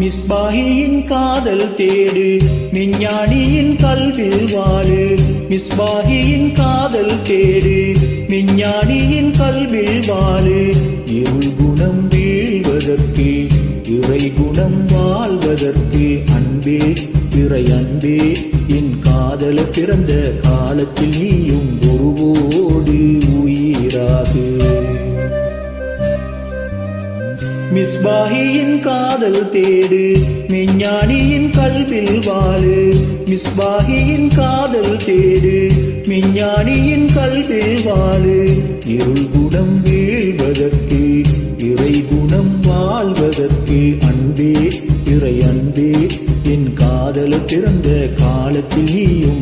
மிஸ்பாஹியின் காதல் தேடு விஞ்ஞானியின் கல்வில் வாழு. மிஸ்பாஹியின் காதல் தேடு விஞ்ஞானியின் கல்வில் வாழு. இருள் குணம் வீழ்வதற்கு இறை குணம் வாழ்வதற்கு அன்பே இறை அன்பே. என் காதல பிறந்த காலத்தில் நீயும் ஒருவோடு. மிஸ்பாஹியின் காதல் தேடு விஞ்ஞானியின் கல்வில் வாழு. மிஸ்பாஹியின் காதல் தேடு விஞ்ஞானியின் கல்வில் வாழு. இருள் குணம் வீழ்வதற்கு இறை குணம் வாழ்வதற்கு அன்பே இறை அன்பே. என் காதல் பிறந்த காலத்தில் நீயும்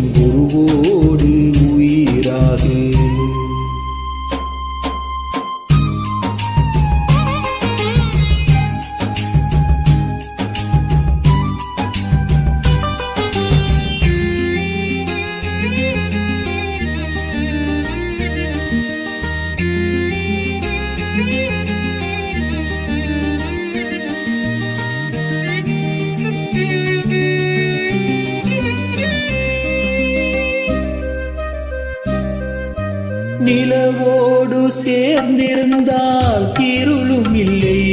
இரவோடு சேர்ந்திருந்தால் இருளும் இல்லை.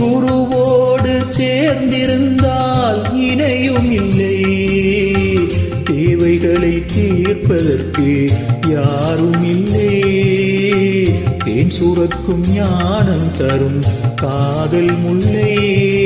குருவோடு சேர்ந்திருந்தால் இணையும் இல்லை. தேவைகளை தீர்ப்பதற்கு யாரும் இல்லை. தேன் சுரக்கும் ஞானம் தரும் காதல் முல்லை.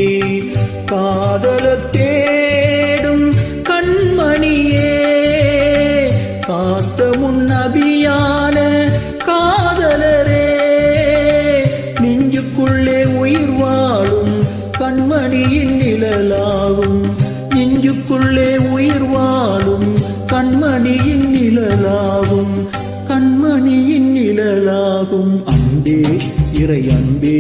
உயிருக்குள்ளே உயிர் வாழும் கண்மணியின் நிழலாகும் கண்மணியின் நிழலாகும். அன்பே இறை அன்பே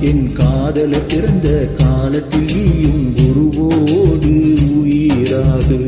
என் காதல பிறந்த காலத்தில் நீயும் குருவோடு உயிராகு.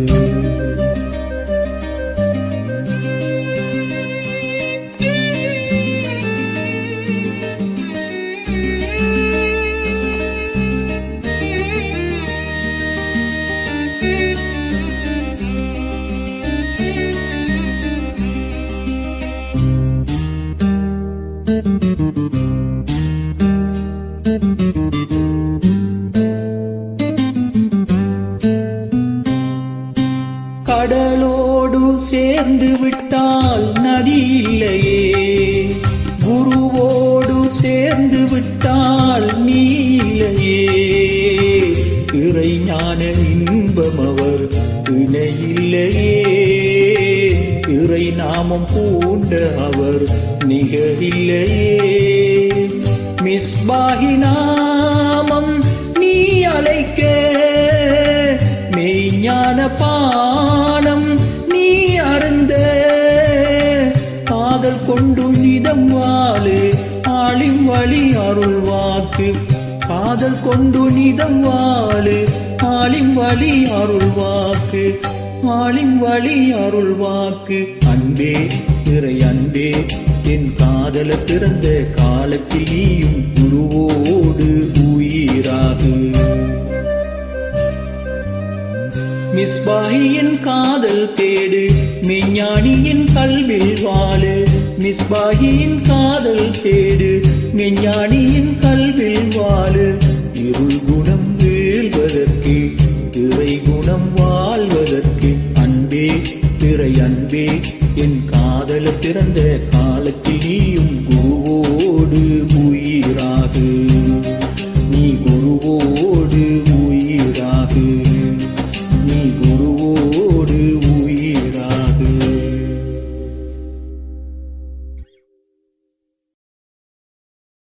கடலோடு சேர்ந்து விட்டால் நதி இல்லையே குருவோடு சேர்ந்து விட்டால் நீ இல்லையே இறை ஞான இன்பம் அவர் இணையில்லையே இறை நாமம் பூண்ட அவர் நிகரில்லையே. மிஸ்பாகி நாமம் நீ அழைக்க மெய்ஞான பா கொண்டு நிதம் வாழு ஆளின் வழி அருள் வாக்கு. காதல் கொண்டு நிதம் வாழு ஆளின் வழி அருள் வாக்கு. ஆளின் வழி அருள் வாக்கு. அன்பே இறை அன்பே என் காதல பிறந்த காலத்தில் நீயும் குருவோடு உயிராகு. மிஸ்பாகியின் காதல் தேடு மெஞ்ஞானியின் கல்வில் வாழு. மிஸ்பாயின் காதல் தேடு விஞ்ஞானியின் கல்வில் வாழ